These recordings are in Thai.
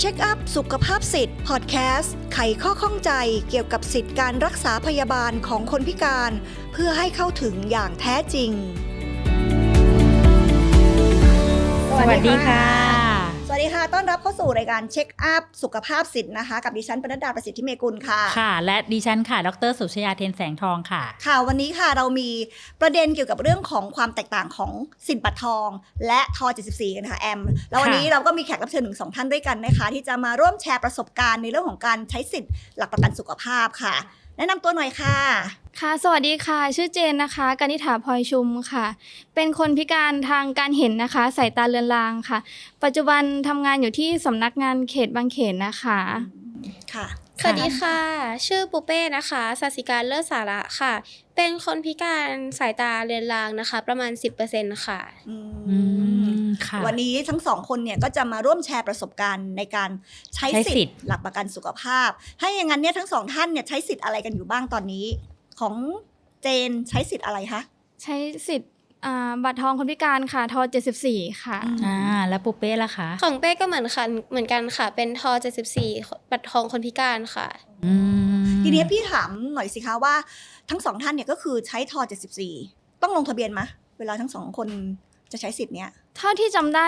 เช็คอัพสุขภาพสิทธิ์พอดแคสต์ไขข้อข้องใจเกี่ยวกับสิทธิการรักษาพยาบาลของคนพิการ เพื่อให้เข้าถึงอย่างแท้จริง สวัสดีค่ะ ดีค่ะ ต้อนรับเข้าสู่รายการเช็คอัพสุขภาพสิทธิ์นะคะ กับดิฉันปนัดดาประสิทธิเมกุลค่ะ ค่ะ และดิฉันค่ะ ดรสุชยาเทนแสงทองค่ะ ค่ะวันนี้ค่ะเรามีประเด็นเกี่ยวกับเรื่องของความแตกต่างของสินบัตรทอง และทอ 74 กันค่ะแอม แล้ววันนี้ค่ะเราก็มีแขกรับเชิญถึงสองท่านด้วยกันนะคะ ที่จะมาร่วมแชร์ประสบการณ์ในเรื่องของการใช้สิทธิ์หลักประกันสุขภาพค่ะ แนะนำตัวหน่อยค่ะ ค่ะ สวัสดีค่ะ ชื่อเจนนะคะ กนิษฐาพลอยชุมค่ะ เป็นคนพิการทางการเห็นนะคะ สายตาเลือนลางค่ะ ปัจจุบันทำงานอยู่ที่สำนักงานเขตบางเขนนะคะ ค่ะ สวัสดีค่ะ ชื่อปูเป้นะคะสัสิการเลิศสาระค่ะ เป็นคนพิการสายตาเรือนรางนะคะ ประมาณ 10%ค่ะ อือืมมค่ะ วันนี้ทั้งสองคนเนี่ยก็จะมาร่วมแชร์ประสบการณ์ในการใช้ใช้สิสิททธิ์ ธิ์หลักประกันสุขภาพ ให้อย่างนั้นเนี่ยทั้งสองท่านเนี่ยใช้สิทธิ์อะไรกันอยู่บ้างตอนนี้ ของเจนใช้สิทธิ์อะไรคะ ใช้สิทธิ์ อ่าบัตรทองคนพิการค่ะ ทอ 74 ค่ะอืมอ่า แล้วปุ๊เป้ล่ะคะของเป้ก็เหมือนกันเหมือนกันค่ะ เป็นทอ 74 บัตรทองคนพิการค่ะ อืมทีนี้พี่ถามหน่อยสิคะว่าทั้งสองท่านเนี่ยก็คือใช้ทอ 74 ต้องลงทะเบียนไหมเวลาทั้งสองคนจะใช้สิทธิ์เนี้ย เท่าที่จำได้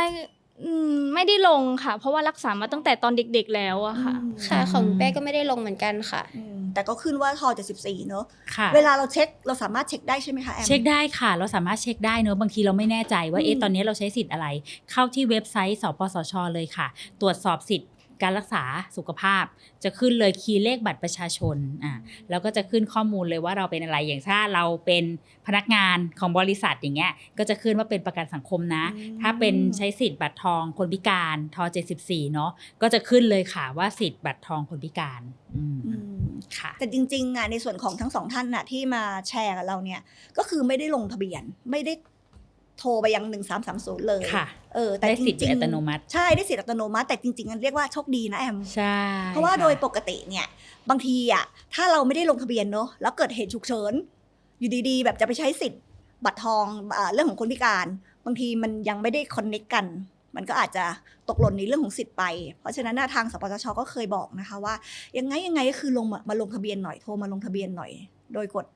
อืมไม่ได้ลงค่ะ เพราะว่ารักษามาตั้งแต่ตอนเด็กๆแล้วอะค่ะ ค่ะของเป้ก็ไม่ได้ลงเหมือนกันค่ะอืมแต่ก็ขึ้นว่าทอ74เนอะค่ะเวลาเราเช็คเราสามารถเช็คได้ใช่ไหมคะแอม เช็คได้ค่ะ เราสามารถเช็คได้เนอะบางทีเราไม่แน่ใจว่าอืมเอ๊ะตอนนี้เราใช้สิทธิ์อะไร เข้าที่เว็บไซต์สปสชเลยค่ะ ตรวจสอบสิทธิ์ การรักษาสุขภาพ จะขึ้นเลยคีย์เลขบัตรประชาชนอ่าแล้วก็จะขึ้นข้อมูลเลยว่าเราเป็นอะไรอย่างถ้าเราเป็นพนักงานของบริษัทอย่างเงี้ยก็จะขึ้นว่าเป็นประกันสังคมนะอืมถ้าเป็นใช้สิทธิ์บัตรทองคนพิการทอ74เนาะก็จะขึ้นเลยค่ะว่าสิทธิ์บัตรทองคนพิการอืมอืมค่ะแต่จริงๆอะในส่วนของทั้งสองท่านน่ะที่มาแชร์กับเราเนี่ยก็คือไม่ได้ลงทะเบียนไม่ได้ โทรไปยัง 1330 เลยค่ะเออแต่ได้จสิทธิ์ริงๆอัตโนมัติ ใช่ได้สิทธิ์อัตโนมัติแต่จริงๆมันเรียกว่าโชคดีนะแอมใช่เพราะว่าค่โดยปกติเนี่ยบางทีอะถ้าเราไม่ได้ลงทะเบียนเนอะแล้วเกิดเหตุฉุกเฉินอยู่ดีๆ แบบจะไปใช้สิทธิ์บัตรทองอ่าเรื่องของคนพิการ บางทีมันยังไม่ได้คอนเน็กกัน มันก็อาจจะตกหล่นในเรื่องของสิทธิ์ไป เพราะฉะนั้นน่ะทางสปสชก็เคยบอกนะคะว่า ยังไงยังไงก็คือลงมามาลงทะเบียนหน่อยโทรมาลงทะเบียนหน่อย โดยกด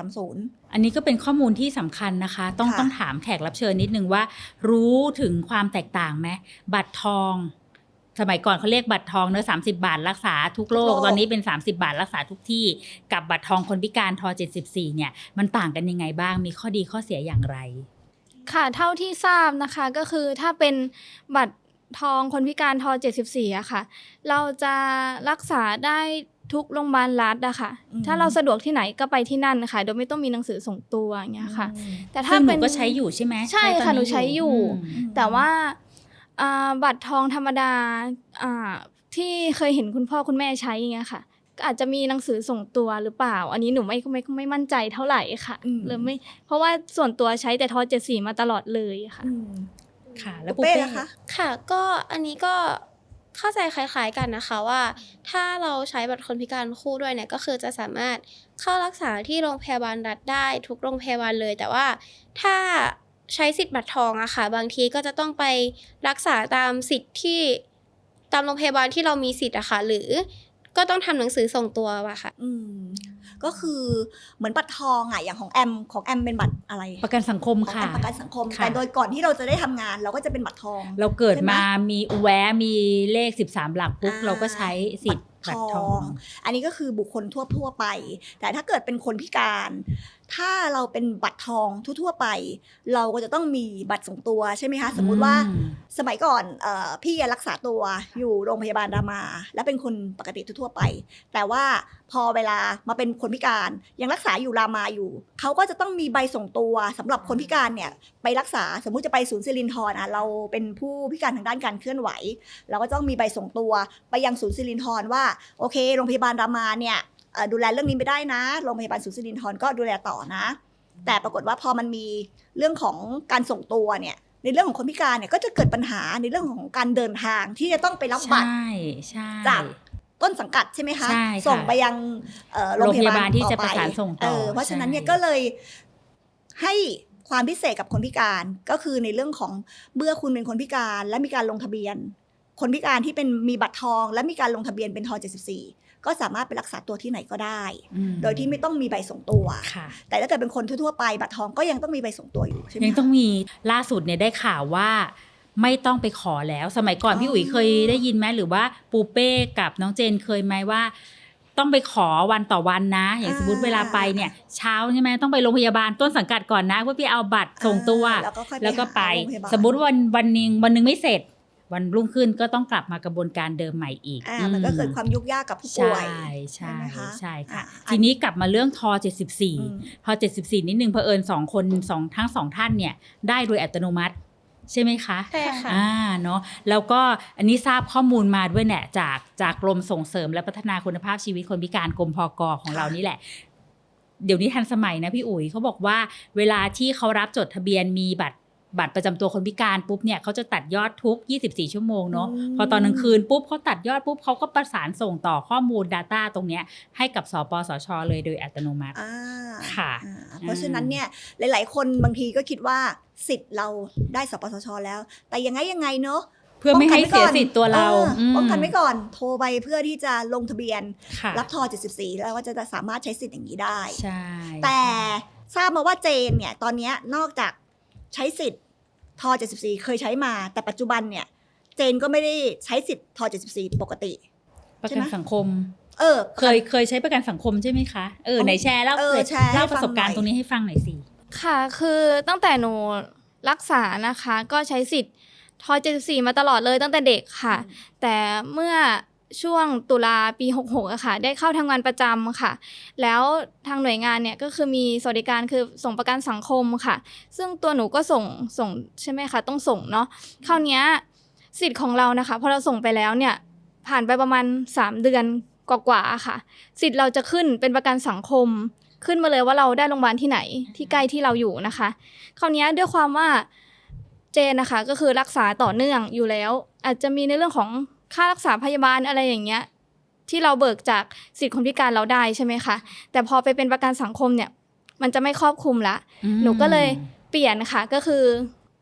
1330 อันนี้ก็เป็นข้อมูลที่สำคัญนะคะ ต้องค่ะต้องถามแขกรับเชิญนิดนึงว่า รู้ถึงความแตกต่างไหมบัตรทอง สมัยก่อนเขาเรียกบัตรทองเนอะสาบาทรักษาทุกโรคตอนนี้เป็น 30 บาทรักษาทุกที่ กับบัตรทองคนพิการทอ 74 เนี่ย มันต่างกันยังไงบ้างมีข้อดีข้อเสียอย่างไร ค่ะเท่าที่ทราบนะคะก็คือถ้าเป็นบัตรทองคนพิการทอ 74อะค่ะ เราจะรักษาได้ ทุกโรงพยาบาลรัฐอะค่ะ อืม ถ้าเราสะดวกที่ไหนก็ไปที่นั่นค่ะโดยไม่ต้องมีหนังสือส่งตัวอย่างเงี้ยค่ะ แต่ถ้าซึ่งหนูเป็นก็ใช้อยู่ใช่ไหมใช่ตอค่ะหนูใช้อยู่ ม แต่ว่าอ่าบัตรทองธรรมดาอ่าที่เคยเห็นคุณพ่อคุณแม่ใช้อย่างเงี้ยค่ะ ก็อาจจะมีหนังสือส่งตัวหรือเปล่า อันนี้หนูไม่ไม่ไม่มั่นใจเท่าไหร่ค่ะอืมเลยไม่เพราะว่าส่วนตัวใช้แต่ทอเจ็ดสีมาตลอดเลยค่ะ อืม ค่ะ แล้วเป้เป้ล่ะคะ ค่ะ ก็อันนี้ก็ เข้าใจคล้ายๆกันนะคะว่า ถ้าเราใช้บัตรคนพิการคู่ด้วยเนี่ยก็คือจะสามารถเข้ารักษาที่โรงพยาบาลรัฐได้ทุกโรงพยาบาลเลย แต่ว่าถ้าใช้สิทธิ์บัตรทองอะค่ะ บางทีก็จะต้องไปรักษาตามสิทธิ์ที่ตามโรงพยาบาลที่เรามีสิทธิ์อะค่ะ หรือก็ต้องทำหนังสือส่งตัวอะค่ะ อืม ก็คือเหมือนบัตรทองอะอย่างของแอมของแอมเป็นบัตรอะไรประกันสังคมของค่ะ แอมประกันสังคมค่ะ แต่โดยก่อนที่เราจะได้ทำงาน เราก็จะเป็นบัตรทอง เราเกิดใช่ไหมมามีแวะมีเลข 13 หลักปุ๊บอ่า เราก็ใช้สิทธิ์บัตรทอง อันนี้ก็คือบุคคลทั่วทั่วๆไป แต่ถ้าเกิดเป็นคนพิการ ถ้าเราเป็นบัตรทองทั่วๆไป เราก็จะต้องมีบัตรส่งตัวใช่ไหมคะ สมมุติว่าอืมสมัยก่อนเออพี่รักษาตัวอยู่โรงพยาบาลรามา และเป็นคนปกติทั่วๆไป แต่ว่าพอเวลามาเป็นคนพิการยังรักษาอยู่รามาอยู่เขาก็จะต้องมีใบส่งตัวสำหรับคนพิการเนี่ยไปรักษาสมมุติจะไปศูนย์สิรินทรอะเราเป็นผู้พิการทางด้านการเคลื่อนไหว เราก็ต้องมีใบส่งตัวไปยังศูนย์สิรินทรว่าโอเค โรงพยาบาลรามาเนี่ยเอ่อ ดูแลเรื่องนี้ไม่ได้นะ โรงพยาบาลศูนย์สิรินทรก็ดูแลต่อนะ แต่ปรากฏว่าพอมันมีเรื่องของการส่งตัวเนี่ย ในเรื่องของคนพิการเนี่ยก็จะเกิดปัญหาในเรื่องของการเดินทางที่จะต้องไปรับบัตรใช่ใช่จากต้นสังกัดใช่ไหมคะใช่ค่ะส่งไปยังเอ่อโรงพยาบาลโรงพยาบาลที่จะอไประสานส่งต่อเเพราะฉะนั้นเนี่ยใช่ก็เลยให้ความพิเศษกับคนพิการก็คือในเรื่องของเมื่อคุณเป็นคนพิการและมีการลงทะเบียน คนพิการที่เป็นมีบัตรทอง และมีการลงทะเบียนเป็นทอ74 ก็สามารถไปรักษาตัวที่ไหนก็ได้อืมโดยที่ไม่ต้องมีใบส่งตัวค่ะแต่ถ้าเกิดเป็นคนทั่วๆไปบัตรทองก็ยังต้องมีใบส่งตัวอยู่ใช่ไหมยังคะต้องมีล่าสุดเนี่ยได้ข่าวว่าไม่ต้องไปขอแล้วสมัยก่อนอ๋อพี่อุ๋ยเคยได้ยินไหมหรือว่าปูเป้กับน้องเจนเคยไหมว่า ต้องไปขอวันต่อวันนะ อย่างสมมติเวลาไปเนี่ย เช้าใช่ไหมต้องไปโรงพยาบาลต้นสังกัดก่อนนะเพื่อไปเอาบัตรส่งตัวอ่าแล้วก็ค่อยแล้วก็ไปหาโรงพยาบาลสมมุติวันวันหนึ่งวันหนึ่งไม่เสร็จ วันรุ่งขึ้นก็ต้องกลับมากระบวนการเดิมใหม่อีกอ่ามันก็เกิดความยุ่งยากกับผู้ป่วยใช่ใช่ใช่ไหมคะใช่ค่ะอะ ทีนี้กลับมาเรื่องทออืม74พอ74 นิดนึงเผอิญสองคนสองทั้งสองท่านเนี่ยได้โดยอัตโนมัติใช่ไหมคะใช่ค่ะอ่าเนาะแล้วก็อันนี้ทราบข้อมูลมาด้วยเนี่ยจากจากกรมส่งเสริมและพัฒนาคุณภาพชีวิตคนพิการกรมพกของเรานี่แหละ เดี๋ยวนี้ทันสมัยนะพี่อุ๋ยเขาบอกว่าเวลาที่เขารับจดทะเบียนมีบัตร บัตรประจำตัวคนพิการปุ๊บเนี่ยเขาจะตัดยอดทุก 24 ชั่วโมงเนาะอืมพอตอนกลางคืนปุ๊บเขาตัดยอดปุ๊บเขาก็ประสานส่งต่อข้อมูล Data ตรงเนี้ยให้กับสปสช เลยโดยอัตโนมัติอ่าค่ะอ่าเพราะฉะนั้นเนี่ยหลาย ๆ คนบางทีก็คิดว่าสิทธิ์เราได้สปสช แล้ว แต่ยังไงยังไงเนาะเพื่อไม่ให้เสียสิทธิ์ตัวเราออมป้องกันไว้ก่อน โทรไปเพื่อที่จะลงทะเบียนค่ะรับทอ 74 แล้วก็จะสามารถใช้สิทธิ์อย่างนี้ได้ใช่แต่ทราบมาว่าเจนเนี่ย ตอนเนี้ยนอกจากใช้สิทธิ์ ทอ74 เคยใช้มา แต่ปัจจุบันเนี่ย เจนก็ไม่ได้ใช้สิทธิ์ทอ74 ปกติ ประใช่กันไหมสังคม เออ เคยเคยใช้ประกันสังคมใช่ไหมคะ เออไหนแชร์เล่าเออเกิดแชร์ให้เล่าประสบการฟัณ์งหน่อยตรงนี้ให้ฟังหน่อยสิ ค่ะ คือตั้งแต่หนูรักษานะคะ ก็ใช้สิทธิ์ทอ74 มาตลอดเลยตั้งแต่เด็กค่ะ แต่เมื่อ ช่วงตุลาปี 66อะค่ะ ได้เข้าทำงานประจำค่ะ แล้วทางหน่วยงานเนี่ยก็คือมีสวัสดิการคือส่งประกันสังคมค่ะ ซึ่งตัวหนูก็ส่งส่งใช่ไหมคะ ต้องส่งเนาะคราวนี้สิทธิ์ของเรานะคะพอเราส่งไปแล้วเนี่ยผ่านไปประมาณ 3 เดือนกว่าๆค่ะ สิทธิ์เราจะขึ้นเป็นประกันสังคม ขึ้นมาเลยว่าเราได้โรงพยาบาลที่ไหนที่ใกล้ที่เราอยู่นะคะ คราวนี้ด้วยความว่าเจนนะคะก็คือรักษาต่อเนื่องอยู่แล้ว อาจจะมีในเรื่องของ ค่ารักษาพยาบาลอะไรอย่างเงี้ยที่เราเบิกจากสิทธิคนพิการเราได้ใช่ไหมคะแต่พอไปเป็นประกันสังคมเนี่ย มันจะไม่ครอบคลุมละ หนูก็เลยเปลี่ยนค่ะก็คือ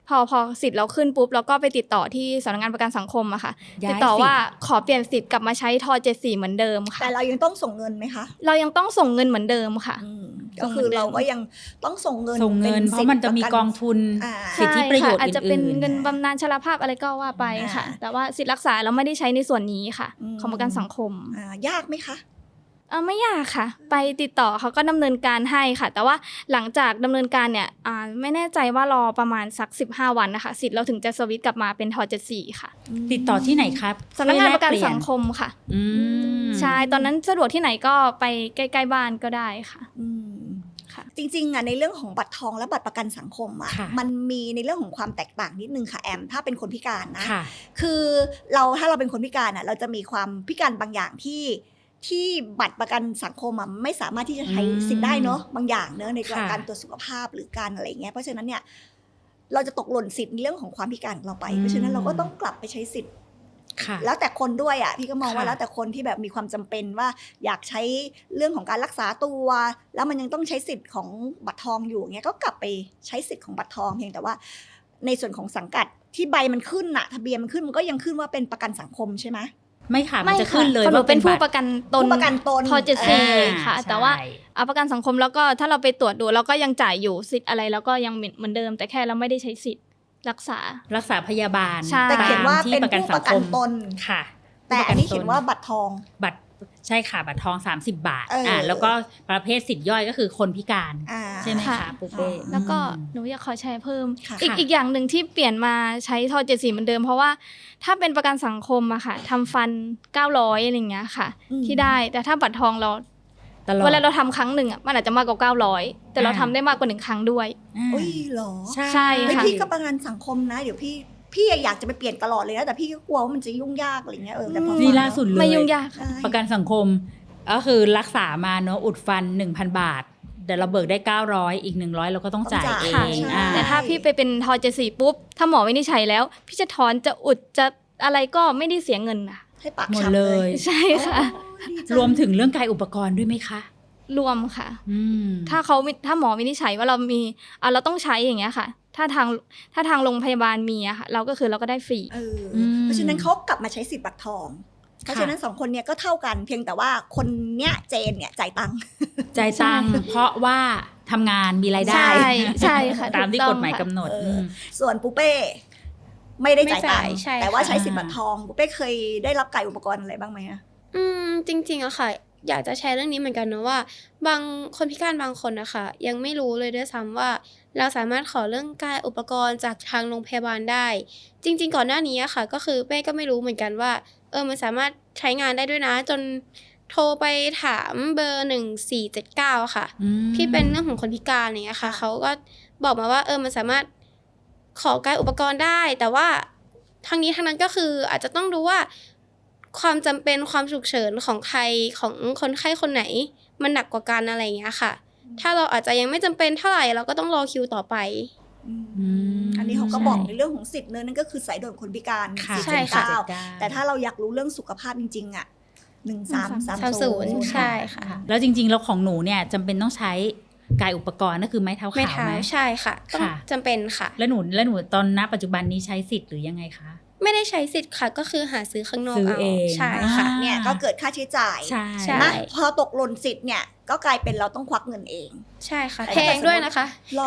พอพอสิทธิ์เราขึ้นปุ๊บเราก็ไปติดต่อที่สำนักงานประกันสังคมอะค่ะย้ายติดต่อสิทธิ์ ว่าขอเปลี่ยนสิทธิ์กลับมาใช้ทอ74เหมือนเดิมค่ะ แต่เรายังต้องส่งเงินไหมคะเรายังต้องส่งเงินเหมือนเดิมค่ะ อืม ก็คือเราก็ยังต้องส่งเงินส่งเงินป็เพราะมันจะมีสิทธิ์กองทุนอ่าสิทธิประโยชน์ใช่ค่อาจจะเป็นอื่นๆเงินบำนาญชราภาพอะไรก็ว่าไปค่ะอ่าแต่ว่าสิทธิรักษาเราไม่ได้ใช้ในส่วนนี้ค่ะอืมของประกันสังคมอ่ายากไหมคะ เออไม่ยากค่ะ ไปติดต่อเขาก็ดำเนินการให้ค่ะ แต่ว่าหลังจากดำเนินการเนี่ยอ่าไม่แน่ใจว่ารอประมาณสัก 15 วันนะคะ สิทธิ์เราถึงจะสวิตช์กลับมาเป็นทอ74ค่ะติดต่อที่ไหนครับสำนักงานประกันช่วยแลเลี่ยสังคมค่ะอืมใช่ตอนนั้นสะดวกที่ไหนก็ไปใกล้ๆบ้านก็ได้ค่ะ อืมค่ะ จริงๆอะในเรื่องของบัตรทองและบัตรประกันสังคมอะค่ะ มันมีในเรื่องของความแตกต่างนิดนึงค่ะแอม ถ้าเป็นคนพิการนะ ค่ะ คือเราถ้าเราเป็นคนพิการอะเราจะมีความพิการบางอย่างที่ ที่บัตรประกันสังคมอะไม่สามารถที่จะใช้อืมสิทธิ์ได้เนอะบางอย่างเนอะในค่ะการตรวจสุขภาพหรือการอะไรเงี้ยเพราะฉะนั้นเนี่ยเราจะตกหล่นสิทธิ์ในเรื่องของความพิการของเราไป เพราะฉะนั้นเราก็ต้องกลับไปใช้สิทธิ์ค่ะแล้วแต่คนด้วยอะพี่ก็มองว่าค่ะแล้วแต่คนที่แบบมีความจำเป็นว่าอยากใช้เรื่องของการรักษาตัว แล้วมันยังต้องใช้สิทธิ์ของบัตรทองอยู่เงี้ยก็กลับไปใช้สิทธิ์ของบัตรทองเพียงแต่ว่า ในส่วนของสังกัดที่ใบมันขึ้นน่ะทะเบียนมันขึ้นมันก็ยังขึ้นว่าเป็นประกันสังคมใช่ไหม ไม่ค่ะ มันจะขึ้นเลยพราะหนูเป็นผู้บัตประกันตนผู้ประกันตนทอเจ็ดอ่สี่าค่ะใช่แต่ว่าเอาประกันสังคมแล้วก็ถ้าเราไปตรวจดูเราก็ยังจ่ายอยู่สิทธิ์อะไรแล้วก็ยังเหมือนเดิม แต่แค่เราไม่ได้ใช้สิทธิ์รักษารักษาพยาบาลใช่แต่เขียนว่าตมที่เป็นประกันผู้สัปงระคกันมตนค่ะ แต่อันนี้เขียนว่าบัตรทองบัตร ใช่ค่ะบัตรทอง 30 บาทเอออ่ อ่าแล้วก็ประเภทสิทธิ์ย่อยก็คือคนพิการ อ่า ใช่ไหมค่ะ คะปูเป้อ๋อแล้วก็อืมหนูอยากขอแชร์เพิ่ม ค่ะ อีกค่ะ อีกอย่างหนึ่งที่เปลี่ยนมาใช้ทอเจ็ดสี่เหมือนเดิม เพราะว่าถ้าเป็นประกันสังคมอะค่ะทำฟัน 900อะไรอย่างเงี้ยค่ะ อืม ที่ได้แต่ถ้าบัตรทองเราตลอด เวลาเราทำครั้งหนึ่งอะมันอาจจะมากกว่า900 แต่เราอ่า ทำได้มากกว่าหนึ่งครั้งด้วยอ่าอุ้ยเหรอใช่ ใช่ เฮ้ยค่ะ พี่ก็ประกันสังคมนะ เดี๋ยวพี่ พี่อยากจะไปเปลี่ยนตลอดเลยนะแต่พี่ก็กลัวว่ามันจะยุ่งยากอะไรเงี้ยเออแต่พอฟังนี่ล่าสุดเลยไม่ยุ่งยากค่ะใช่ประกันสังคมก็คือรักษามาเนอะอุดฟัน 1,000 บาทเดี๋ยวเราเบิกได้ 900 อีก 100 เราก็ต้องจ่ายเอค่ะงใช่ อ่าแต่ถ้าพี่ไปเป็นทอเจดสี่ปุ๊บ ถ้าหมอวินิจฉัยแล้ว พี่จะถอนจะอุดจะอะไรก็ไม่ได้เสียเงินนะให้ปากหมดฉ่ำเลเลยยใช่ค่ะ โอ้ดีจังรวมถึงเรื่องกายอุปกรณ์ด้วยไหมคะ รวมค่ะอืมถ้าเขาถ้าหมอวินิจฉัยว่าเรามีอะเราต้องใช้อย่างเงี้ยค่ะ ถ้าทางถ้าทางโรงพยาบาลมีอะค่ะ เราก็คือเราก็ได้ฟรีเอออมเพราะฉะนั้นเขากลับมาใช้สิทธิ์บัตรทองเพราะฉะนั้นสองคนเนี้ยก็เท่ากันเพียงแต่ว่าคนเนี้ยเจนเนี่ยจ่ายตังค์จ่ายตังค์เพราะว่าทำงานมีรายได้ ใช่ใช่ค่ะตามที่ถูกฎหมายต้องค่ะกำหนดเอออืมส่วนปูเป้ไม่ได้จ่ายตังไม่จ่ายค์ใช่แต่ว่าค่ะใช้สิทธิ์บัตรทองปูเป้เคยได้รับไก่อุปกรณ์อะไรบ้างไหมอะอืมจริงๆอะค่ะ อยากจะแชร์เรื่องนี้เหมือนกันนะว่า บางคนพิการบางคนนะคะยังไม่รู้เลยด้วยซ้ำว่า เราสามารถขอเรื่องการอุปกรณ์จากทางโรงพยาบาลได้ จริง ๆ ก่อนหน้านี้อะค่ะ ก็คือเป้ก็ไม่รู้เหมือนกันว่าเออมันสามารถใช้งานได้ด้วยนะ จนโทรไปถามเบอร์หนึ่งสี่เจ็ดเก้าค่ะอืมที่เป็นเรื่องของคนพิการอย่างเงี้ยค่ะค่ะเขาก็บอกมาว่าเออมันสามารถขอการอุปกรณ์ได้ แต่ว่าทางนี้ทางนั้นก็คืออาจจะต้องดูว่า ความจำเป็นความฉุกเฉินของใครของคนไข้คนไหน มันหนักกว่ากันอะไรอย่างเงี้ยค่ะ ถ้าเราอาจจะยังไม่จำเป็นเท่าไหร่เราก็ต้องรอคิวต่อไปอืมอืมอันนี้เขาก็ใช่บอกในเรื่องของสิทธิ์เนอะนั่นก็คือสายด่วนคนพิการค่ะสิทธิ์ใช่ค่ะเก้า49แต่ถ้าเราอยากรู้เรื่องสุขภาพจริงๆอะหนึ่งสามสามสามศูนย์ใช่ค่ะ แล้วจริงๆแล้วของหนูเนี่ยจำเป็นต้องใช้กายอุปกรณ์นั่นคือไม้เท้าไม่ขาวเท้าไหมใช่ค่ะต้องค่ะจำเป็นค่ะ แล้วหนูแล้วหนูตอนณปัจจุบันนี้ใช้สิทธิ์หรือยังไงคะ ไม่ได้ใช้สิทธิ์ค่ะ ก็คือหาซื้อข้างนอกซื้อเอาเองใช่ค่ะ อ่า เนี่ยก็เกิดค่าใช้จ่ายใช่ ใช่ นะพอตกหล่นสิทธิ์เนี่ยก็กลายเป็นเราต้องควักเงินเองใช่ค่ะแต่แพถ้าเกิดงด้วยนะคะ รอ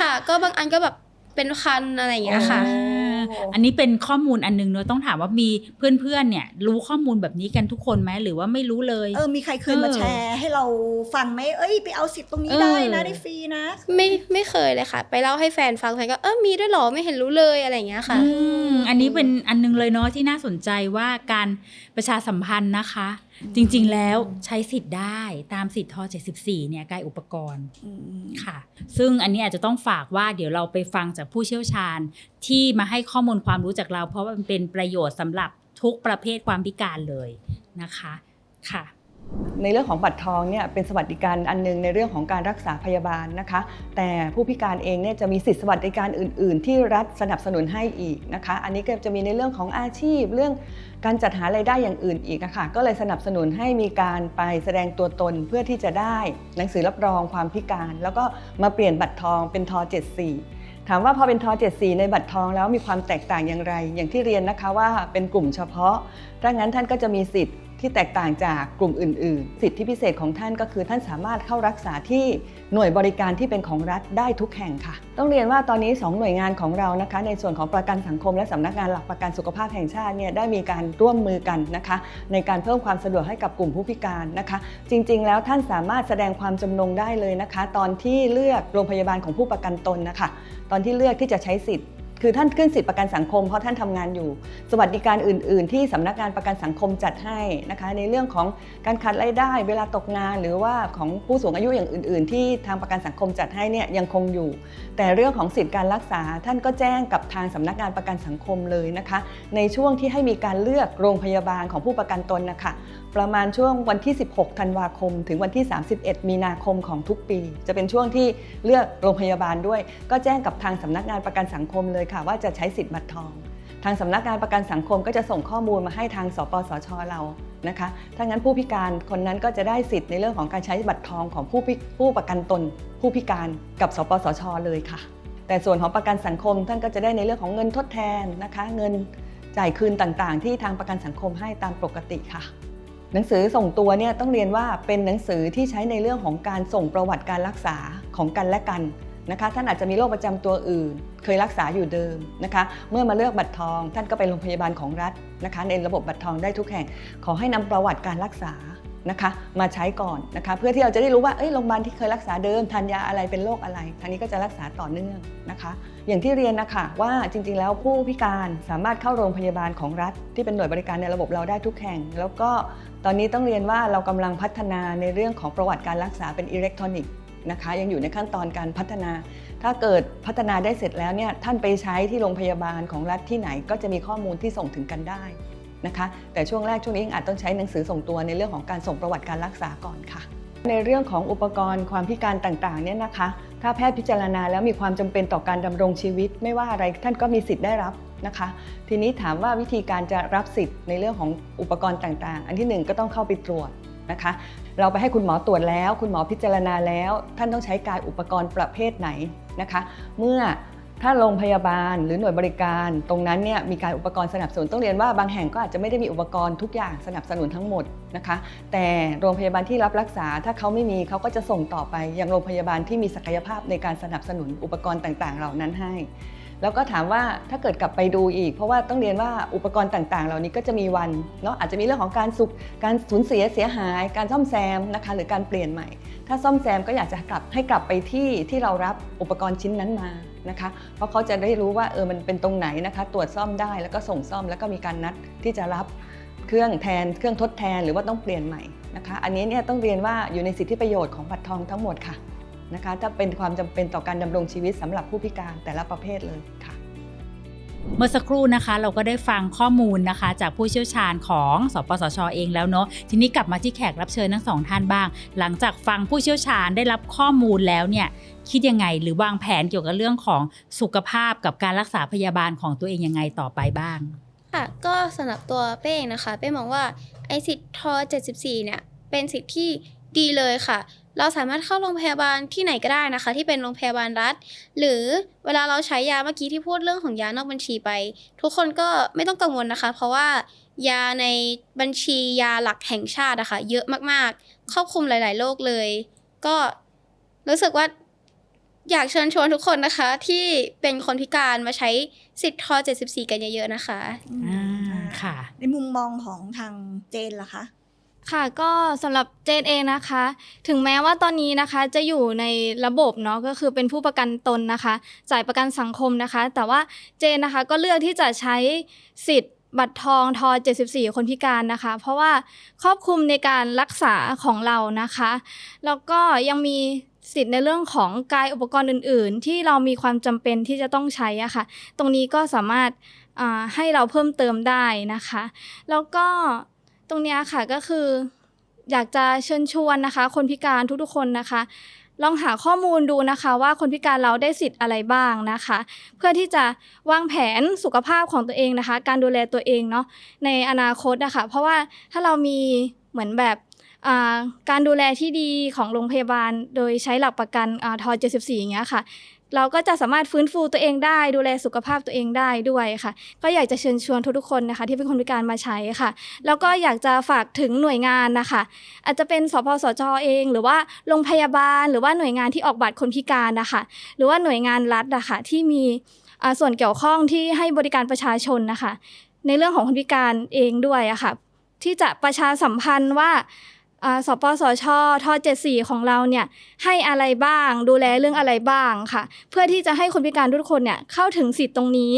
ค่ะ ก็บางอันก็แบบเป็นพันอะไรอย่างเงี้ยค่ะโอ้อันนี้เป็นข้อมูลอันหนึงเนอะต้องถามว่ามีเพื่อนๆ เนี่ย รู้ข้อมูลแบบนี้กันทุกคนไหมหรือว่าไม่รู้เลย เออมีใครเคยมาเออแชร์ให้เราฟังไหมเอ้ยไปเอาสิทธิ์ตรงนี้เออได้นะได้ฟรีนะ ไม่ไม่เคยเลยค่ะ ไปเล่าให้แฟนฟังแฟนก็เออมีด้วยเหรอไม่เห็นรู้เลยอะไรอย่างเงี้ยค่ะอืม อันนี้เป็นอันหนึงเลยเนาะที่น่าสนใจว่าการประชาสัมพันธ์นะคะ จริงๆแล้วใช้สิทธิ์ได้ตามสิทธิ์ท74เนี่ยกายอุปกรณ์อืมค่ะ ซึ่งอันนี้อาจจะต้องฝากว่าเดี๋ยวเราไปฟังจากผู้เชี่ยวชาญที่มาให้ข้อมูลความรู้จากเรา เพราะว่ามันเป็นประโยชน์สำหรับทุกประเภทความพิการเลยนะคะค่ะ ในเรื่องของบัตรทองเนี่ยเป็นสวัสดิการอันหนึงในเรื่องของการรักษาพยาบาลนะคะ แต่ผู้พิการเองเนี่ยจะมีสิทธิสวัสดิการอื่น ๆ ที่รัฐสนับสนุนให้อีกนะคะ อันนี้ก็จะมีในเรื่องของอาชีพ เรื่องการจัดหารายได้อย่างอื่นอีกนะคะก็เลยสนับสนุนให้มีการไปแสดงตัวตนเพื่อที่จะได้หนังสือรับรองความพิการ แล้วก็มาเปลี่ยนบัตรทองเป็นทอ 74ถามว่าพอเป็นทอ74 ในบัตรทองแล้วมีความแตกต่างอย่างไร อย่างที่เรียนนะคะว่าเป็นกลุ่มเฉพาะ ดังนั้นท่านก็จะมีสิทธิ์ ที่แตกต่างจากกลุ่มอื่น ๆ สิทธิพิเศษของท่านก็คือ ท่านสามารถเข้ารักษาที่หน่วยบริการที่เป็นของรัฐได้ทุกแห่งค่ะ ต้องเรียนว่าตอนนี้ 2 หน่วยงานของเรานะคะ ในส่วนของประกันสังคม และสำนักงานหลักประกันสุขภาพแห่งชาติเนี่ยได้มีการร่วมมือกันนะคะ ในการเพิ่มความสะดวกให้กับกลุ่มผู้พิการนะคะ จริง ๆ แล้วท่านสามารถแสดงความจำนงได้เลยนะคะ ตอนที่เลือกโรงพยาบาลของผู้ประกันตนนะคะ ตอนที่เลือกที่จะใช้สิทธิ์ คือท่านขึ้นสิทธิประกันสังคมเพราะท่านทำงานอยู่ สวัสดิการอื่น ๆ ที่สำนักงานประกันสังคมจัดให้นะคะ ในเรื่องของการขาดรายได้เวลาตกงาน หรือว่าของผู้สูงอายุอย่างอื่น ๆ ที่ทางประกันสังคมจัดให้เนี่ยยังคงอยู่ แต่เรื่องของสิทธิการรักษาท่านก็แจ้งกับทางสำนักงานประกันสังคมเลยนะคะ ในช่วงที่ให้มีการเลือกโรงพยาบาลของผู้ประกันตนนะคะ ประมาณช่วงวันที่ 16 ธันวาคม ถึงวันที่ 31 มีนาคมของทุกปี จะเป็นช่วงที่เลือกโรงพยาบาลด้วย ก็แจ้งกับทางสำนักงานประกันสังคมเลยค่ะ ว่าจะใช้สิทธิ์บัตรทอง ทางสำนักงานประกันสังคมก็จะส่งข้อมูลมาให้ทางสปสชเรานะคะถ้างั้นผู้พิการคนนั้นก็จะได้สิทธิ์ในเรื่องของการใช้บัตรทองของผู้ผู้ประกันตน ผู้พิการกับสปสชเลยค่ะ แต่ส่วนของประกันสังคมท่านก็จะได้ในเรื่องของเงินทดแทนนะคะ เงินจ่ายคืนต่างๆ ที่ทางประกันสังคมให้ตามปกติค่ะ หนังสือส่งตัวเนี่ยต้องเรียนว่าเป็นหนังสือที่ใช้ในเรื่องของการส่งประวัติการรักษาของกันและกันนะคะท่านอาจจะมีโรคประจำตัวอื่น เคยรักษาอยู่เดิมนะคะ เมื่อมาเลือกบัตรทอง ท่านก็ไปโรงพยาบาลของรัฐนะคะในระบบบัตรทองได้ทุกแห่ง ขอให้นำประวัติการรักษา นะคะมาใช้ก่อนนะคะเพื่อที่เราจะได้รู้ว่าเอ้ยโรงพยาบาลที่เคยรักษาเดิมทานยาอะไรเป็นโรคอะไรทางนี้ก็จะรักษาต่อเนื่องนะคะ อย่างที่เรียนนะคะว่าจริงๆ แล้วผู้พิการสามารถเข้าโรงพยาบาลของรัฐ ที่เป็นหน่วยบริการในระบบเราได้ทุกแห่ง แล้วก็ตอนนี้ต้องเรียนว่าเรากำลังพัฒนาในเรื่องของประวัติการรักษาเป็นอิเล็กทรอนิกส์นะคะยังอยู่ในขั้นตอนการพัฒนา ถ้าเกิดพัฒนาได้เสร็จแล้วเนี่ยท่านไปใช้ที่โรงพยาบาลของรัฐที่ไหนก็จะมีข้อมูลที่ส่งถึงกันได้ นะคะ แต่ช่วงแรกช่วงนี้ยังอาจต้องใช้หนังสือส่งตัวในเรื่องของการส่งประวัติการรักษาก่อนค่ะ ในเรื่องของอุปกรณ์ความพิการต่างๆเนี่ยนะคะ ถ้าแพทย์พิจารณาแล้วมีความจำเป็นต่อการดำรงชีวิต ไม่ว่าอะไรท่านก็มีสิทธิ์ได้รับนะคะ ทีนี้ถามว่าวิธีการจะรับสิทธิ์ในเรื่องของอุปกรณ์ต่างๆ อันที่หนึ่งก็ต้องเข้าไปตรวจนะคะ เราไปให้คุณหมอตรวจแล้ว คุณหมอพิจารณาแล้ว ท่านต้องใช้กายอุปกรณ์ประเภทไหนนะคะ เมื่อ ถ้าโรงพยาบาลหรือหน่วยบริการตรงนั้นเนี่ยมีการอุปกรณ์สนับสนุนต้องเรียนว่าบางแห่งก็อาจจะไม่ได้มีอุปกรณ์ทุกอย่างสนับสนุนทั้งหมดนะคะ แต่โรงพยาบาลที่รับรักษาถ้าเขาไม่มีเขาก็จะส่งต่อไปยังโรงพยาบาลที่มีศักยภาพในการสนับสนุนอุปกรณ์ต่างๆ เหล่านั้นให้ แล้วก็ถามว่าถ้าเกิดกลับไปดูอีก เพราะว่าต้องเรียนว่าอุปกรณ์ต่างๆ เหล่านี้ก็จะมีวันเนาะอาจจะมีเรื่องของการสุกการสูญเสียเสียหาย การซ่อมแซมนะคะหรือการเปลี่ยนใหม่ ถ้าซ่อมแซมก็อยากจะกลับให้กลับไปที่ที่เรารับอุปกรณ์ชิ้นนั้นมา นะคะ เพราะเขาจะได้รู้ว่าเออมันเป็นตรงไหนนะคะ ตรวจซ่อมได้แล้วก็ส่งซ่อมแล้วก็มีการนัดที่จะรับเครื่องแทนเครื่องทดแทนหรือว่าต้องเปลี่ยนใหม่นะคะ อันนี้เนี่ยต้องเรียนว่าอยู่ในสิทธิประโยชน์ของบัตรทองทั้งหมดค่ะนะคะถ้าเป็นความจำเป็นต่อการดำรงชีวิตสำหรับผู้พิการแต่ละประเภทเลยค่ะ เมื่อสักครู่นะคะ เราก็ได้ฟังข้อมูลนะคะ จากผู้เชี่ยวชาญของสปสชเองแล้วเนาะทีนี้กลับมาที่แขกรับเชิญทั้งสองท่านบ้าง หลังจากฟังผู้เชี่ยวชาญได้รับข้อมูลแล้วเนี่ยคิดยังไงหรือวางแผนเกี่ยวกับเรื่องของสุขภาพกับการรักษาพยาบาลของตัวเองยังไงต่อไปบ้าง ค่ะก็สำหรับตัวเป้งนะคะ เป้มองว่าไอสิทธิ์ท74เนี่ยเป็นสิทธิ์ที่ดีเลยค่ะ เราสามารถเข้าโรงพยาบาลที่ไหนก็ได้นะคะ ที่เป็นโรงพยาบาลรัฐ หรือเวลาเราใช้ยาเมื่อกี้ที่พูดเรื่องของยานอกบัญชีไป ทุกคนก็ไม่ต้องกังวลนะคะ เพราะว่ายาในบัญชียาหลักแห่งชาติอะคะ่ะเยอะมากๆ ครอบคลุมหลาย ๆ โรคเลย ก็รู้สึกว่าอยากเชิญชวนทุกคนนะคะ ที่เป็นคนพิการมาใช้สิทธิ์ท74 กันเยอะๆนะคะ อ่าค่ะ ในมุมมองของทางเจนล่ะคะ ค่ะก็สำหรับเจนเองนะคะ ถึงแม้ว่าตอนนี้นะคะจะอยู่ในระบบเนาะก็คือเป็นผู้ประกันตนนะคะ จ่ายประกันสังคมนะคะ แต่ว่าเจนนะคะก็เลือกที่จะใช้สิทธิ์บัตรทองทอ74 คนพิการนะคะ เพราะว่าครอบคลุมในการรักษาของเรานะคะ แล้วก็ยังมีสิทธิ์ในเรื่องของกายอุปกรณ์อื่น ๆ ที่เรามีความจำเป็นที่จะต้องใช้อะค่ะ ตรงนี้ก็สามารถให้เราเพิ่มเติมได้นะคะ แล้วก็ ตรงเนี้ยค่ะก็คือ อยากจะเชิญชวนนะคะ คนพิการทุกๆคนนะคะ ลองหาข้อมูลดูนะคะว่าคนพิการเราได้สิทธิ์อะไรบ้างนะคะ เพื่อที่จะวางแผนสุขภาพของตัวเองนะคะ การดูแลตัวเองเนาะในอนาคตนะคะเพราะว่าถ้าเรามีเหมือนแบบ การดูแลที่ดีของโรงพยาบาล โดยใช้หลักประกันอทอ74 อย่างเงี้ยค่ะ เราก็จะสามารถฟื้นฟูตัวเองได้ ดูแลสุขภาพตัวเองได้ด้วยค่ะ ก็อยากจะเชิญชวนทุกๆคนนะคะ ที่เป็นคนพิการมาใช้ค่ะ แล้วก็อยากจะฝากถึงหน่วยงานนะคะ อาจจะเป็นสพสจเอง หรือว่าโรงพยาบาล หรือว่าหน่วยงานที่ออกบัตรคนพิการนะคะ หรือว่าหน่วยงานรัฐนะคะที่มีส่วนเกี่ยวข้องที่ให้บริการประชาชนนะคะ ในเรื่องของคนพิการเองด้วยอะค่ะที่จะประชาสัมพันธ์ว่า สปสชท74ของเราเนี่ยให้อะไรบ้าง ดูแลเรื่องอะไรบ้างค่ะ เพื่อที่จะให้คนพิการทุกคนเนี่ยเข้าถึงสิทธิ์ตรงนี้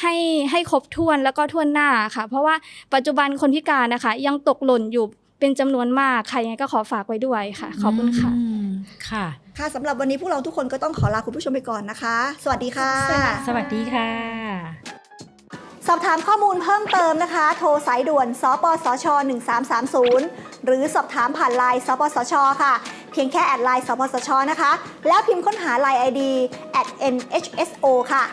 ให้ให้ครบถ้วนแล้วก็ทั่วนหน้าค่ะ เพราะว่าปัจจุบันคนพิการนะคะ ยังตกหล่นอยู่เป็นจำนวนมากค่ะยังไงก็ขอฝากไว้ด้วยค่ะ ขอบคุณค่ะอืมค่ะค่ะสำหรับวันนี้พวกเราทุกคนก็ต้องขอลาคุณผู้ชมไปก่อนนะคะ สวัสดีค่ะ สวัสดีค่ะ สอบถามข้อมูลเพิ่มเติมนะคะ โทรสายด่วน สปสช 1330 หรือสอบถามผ่านไลน์ สปสช ค่ะ เพียงแค่แอดไลน์ สปสช นะคะ แล้วพิมพ์ค้นหาไลน์ ID at nhso ค่ะ